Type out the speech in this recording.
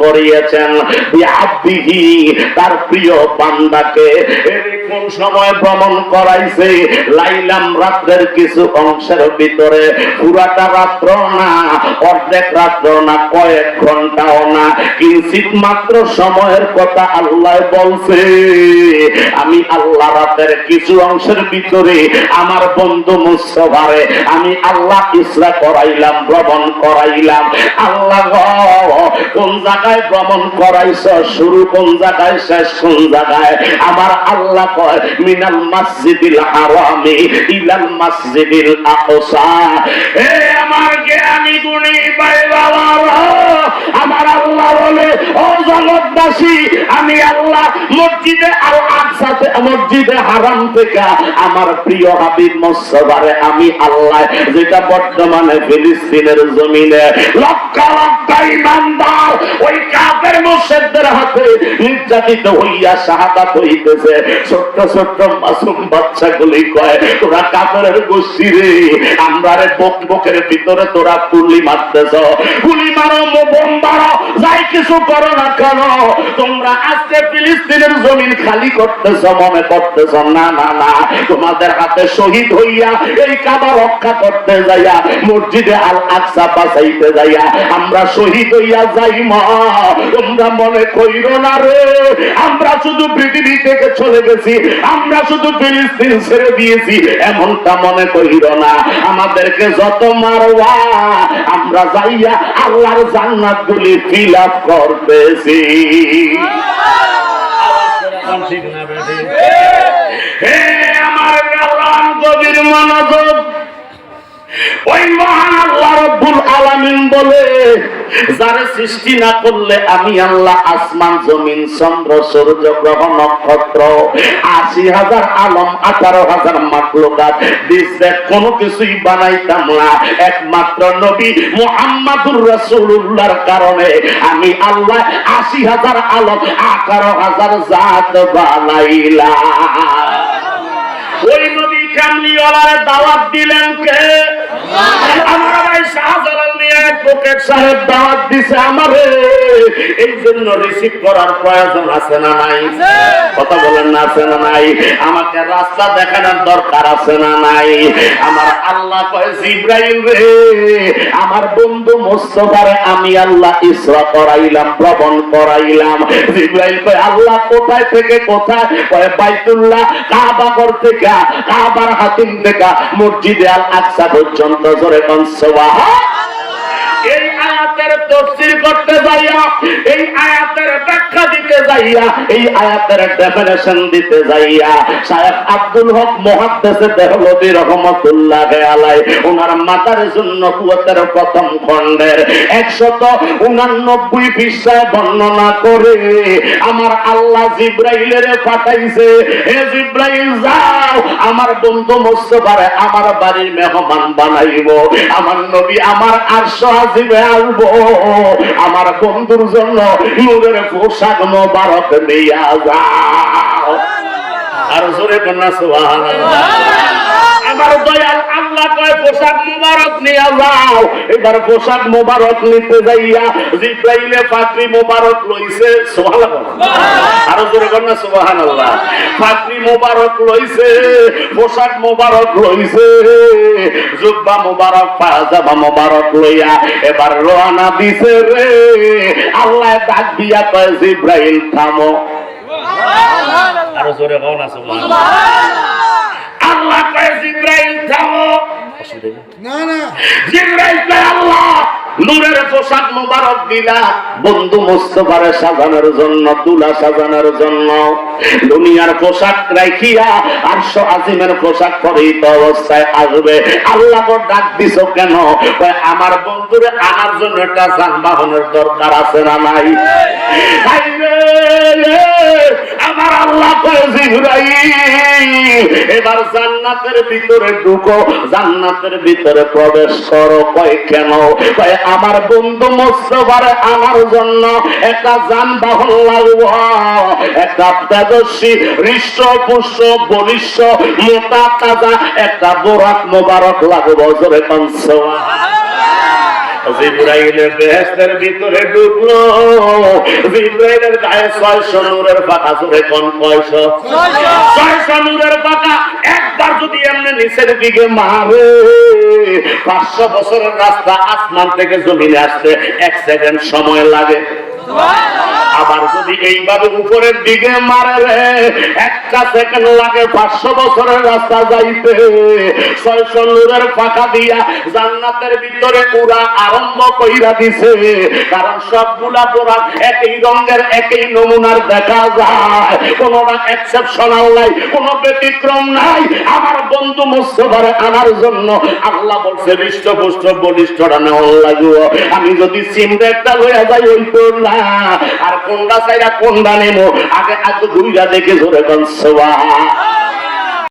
করিয়েছেন। তার প্রিয় বান্দাকে কোন সময় ভ্রমণ করাইছে, লাইলাম রাত্রের কিছু অংশের ভিতরে। পুরাটা রাত্র না, অর্ধেক রাত্র না, কয়েক ঘন্টাও না। কিঞ্চিত মাত্র সময়ের কথা আল্লাহ বলছে, আমি আল্লাহ রাতের কিছু অংশের ভিতরে আমার বন্ধু মুস্তফারে, আমি আল্লাহ ইসরা করাইলাম, ভ্রমণ করাইলাম। আল্লাহ কোন জায়গায় ভ্রমণ করাইছ? শুরু কোন জায়গায়? শেষ কোন জায়গায়? আমার আল্লাহ কয় মিনাল মসজিদিল হারামি ইলাল মসজিদিল আকসা। হে আমার জ্ঞানী গুণী ভাই বাবারা জগৎবাসী আমি আল্লাহ মসজিদে আকসাতে মসজিদে হারাম থেকে আমার প্রিয় হাবিব আমি আল্লাহ যেটা বর্তমানে ফিলিস্তিনের জমিনে লক্ষ লক্ষ ইমানদার ওই কাফের হাতে নির্যাতিত হইয়া হইতেছে। ছোট্ট ছোট্ট মাসুম বাচ্চাগুলি কয়, তোরা কাফের গোষ্ঠী রে, আমরা রে বক বকের ভিতরে তোরা গুলি মারতেছ। গুলি মারো বোম যাই কিছু করো না কেন? তোমরা আজকে ফিলিস্তিনের জমিন খালি করতেছ, মনে করতেছ, না না না। তোমাদের হাতে শহীদ হইয়া এই কাবা রক্ষা করতে যাইয়া, মসজিদে আল আকসা বাঁচাইতে যাইয়া আমরা শহীদ হইয়া যাই মা। তোমরা মনে কইর না রে, আমরা শুধু পৃথিবী থেকে চলে গেছি, আমরা শুধু ফিলিস্তিন ছেড়ে দিয়েছি, এমনটা মনে কইর না। আমাদেরকে যত মারবা আমরা যাইয়া আল্লাহর জান্নাত গুলি ফিল আপ করতেছি। আমার মনোযোগ ওই মহান আল্লাহ রব্বুল আলামিন বলে যারে সৃষ্টি না করলে আমি আল্লাহ আসমান জমিন চন্দ্র সূর্য গ্রহ নক্ষত্র আশি হাজার আলম আঠারো হাজার মাকলুকাত বিশ্বে কোনো কিছুই বানাইতাম না। একমাত্র নবী মুহাম্মাদুর রাসূলুল্লাহর কারণে আমি আল্লাহ আশি হাজার আলম আঠারো হাজার জাত বানাইলাম। ওই নবী কামলিওয়ালার দাওয়াত দিলেন কে? আমার অ্যাডভোকেট সাহেব দাওয়াত দিছে আমারে। এই জন্য রিসিভ করার প্রয়োজন আছে না নাই? কথা বলেন না আছে না নাই? আমাকে রাস্তা দেখানোর দরকার আছে না নাই? আমার আল্লাহ কয় জিব্রাইল রে আমার বন্ধু মোস্তফারে আমি আল্লাহ ইসরা করাইলাম ভ্রমণ করাইলাম। জিব্রাইল কয় আল্লাহ কোথায় থেকে কোথায়? কয় বাইতুল্লাহ কাবাগর থেকে কাবার হাতিম থেকে মসজিদে আল আকসা পর্যন্ত। জোরে কোন সুবহান এই আয়াতের তফসির করতে যাইয়া, এই আয়াতের ব্যাখ্যা দিতে যাইয়া, এই আয়াতের ডেফিনেশন দিতে যাইয়া আব্দুল হক আলাই ওনার মাতার জন্য কুয়াতের প্রথম খণ্ডের 189 পৃষ্ঠায় বর্ণনা করে, আমার আল্লাহ জিব্রাইলের পাঠাইছে, হে জিব্রাইল, যাও, আমার বন্ধু মুস্তফারে আমার বাড়ির মেহমান বানাইবো, আমার নবী আমার আরশ আজিবে আসব আমার বন্ধুর জন্য নূরের পোশাক মোবারক দিয়া যাও। আর জোরে কন্যা সুবহানাল্লাহ। আমার দয়াল আল্লাহ কয় পোশাক মুবারক নিয়ে যাও। এবার পোশাক মুবারক নিতে যাইয়া জিব্রাইলে পাত্রী মুবারক লইছে সুবহানাল্লাহ। আরও জোরে কন্যা সুবহানাল্লাহ। পাত্রী মুবারক লইছে পোশাক মুবারক লইছে জুব্বা মুবারক পাজামা মুবারক লইয়া এবার রওনা দিছে রে। আল্লাহ ডাক দিয়া কয় জিব্রাইল থামো। আরও জোরে কও না সুবহানাল্লাহ। আল্লাহ কয় জিব্রাইল থামো না না। জিব্রাইল কয় আল্লাহ নূরের পোশাক মোবারক দিলা। বন্ধু মুস্তফারে সাজানোর জন্য তুলা সাজানোর জন্য। দুনিয়ার পোশাক রাখিয়া আরশ আজিমের পোশাক পরিহিত অবস্থায় আসবে। আল্লাহ ডাক দিছ কেন? আমার বন্ধুরে আনার জন্য একটা যানবাহনের দরকার আছে না নাই? আমার আল্লাহ কয় জিব্রাইল এবার জান্নাতের ভিতরে ঢুকো, জান্নাতের ভিতরে প্রবেশ করো। কয়, কেন? কয়, আমার বন্ধু মোস্তফার আমার জন্য একটা যানবাহন লাগবো। একটা তেজস্বী, হৃষ্ট, পুষ্ট, বলিষ্ঠ, মোটা, তাজা একটা বোরাক মোবারক লাগবো। জোরে কনসোয়া জিব্রাইলের একবার যদি এমনি নিচের দিকে মারে, পাঁচশো বছরের রাস্তা আসমান থেকে জমিনে আসতে এক সেকেন্ড সময় লাগে। আবার যদি এইভাবে উপরের দিকে মারে একটা সেকেন্ড লাগে পাঁচশো বছরের রাস্তা যাইতে। ছয়শো নূরের ফাঁকা দিয়া জান্নাতের ভিতরে উড়া আরম্ভ কইরা দিছে। কারণ সবগুলা পোড়া একই রঙের, একই নমুনার দেখা যায়। কোনটা এক্সেপশনাল নাই, কোন ব্যতিক্রম নাই। আমার বন্ধু মুস্তফার আনার জন্য আল্লাহ বলছে, হৃষ্টপুষ্ট, বলিষ্ঠরা নেওয়া লাগবো। আমি যদি সিমরেটটা লইয়া যাই, ওই না আর কোনটা চাইরা কোনটা নেব আগে আগে দুইটা দেখে ধরে কনসবা